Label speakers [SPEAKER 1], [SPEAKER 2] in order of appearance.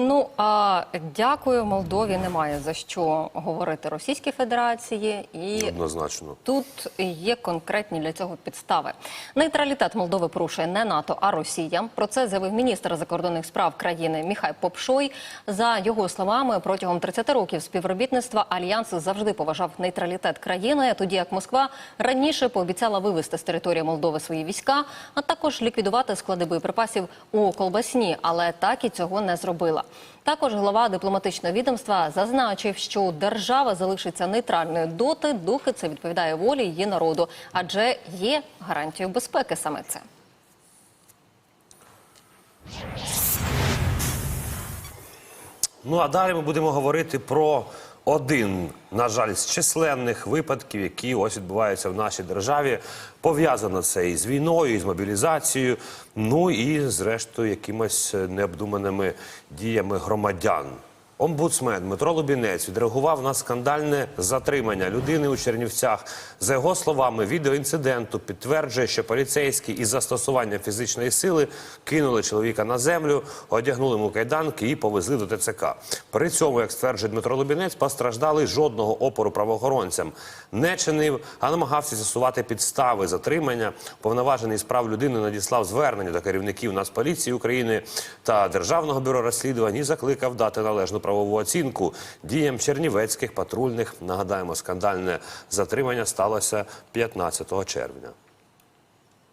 [SPEAKER 1] Ну а дякую Молдові. Немає за що говорити Російській Федерації і
[SPEAKER 2] Однозначно.
[SPEAKER 1] Тут є конкретні для цього підстави. Нейтралітет Молдови порушує не НАТО, а Росія. Про це заявив міністр закордонних справ країни Міхай Попшой. За його словами, протягом 30 років співробітництва альянс завжди поважав нейтралітет країни, тоді як Москва раніше пообіцяла вивести з території Молдови свої війська, а також ліквідувати склади боєприпасів у Колбасні, але так і цього не зробила. Також голова дипломатичного відомства зазначив, що держава залишиться нейтральною доти, доки це відповідає волі її народу, адже є гарантією безпеки саме це.
[SPEAKER 2] Ну а далі ми будемо говорити про один, на жаль, з численних випадків, які ось відбуваються в нашій державі. Пов'язано це із війною, з мобілізацією, ну і зрештою якимось необдуманими діями громадян. Омбудсмен Дмитро Лубінець відреагував на скандальне затримання людини у Чернівцях. За його словами, відео інциденту підтверджує, що поліцейські із застосуванням фізичної сили кинули чоловіка на землю, одягнули йому кайданки і повезли до ТЦК. При цьому, як стверджує Дмитро Лубінець, постраждалий жодного опору правоохоронцям не чинив, а намагався з'ясувати підстави затримання. Повноважений з прав людини надіслав звернення до керівників Нацполіції України та Державного бюро розслідувань і закликав дати належну правову оцінку діям чернівецьких патрульних. Нагадаємо, скандальне затримання сталося 15 червня.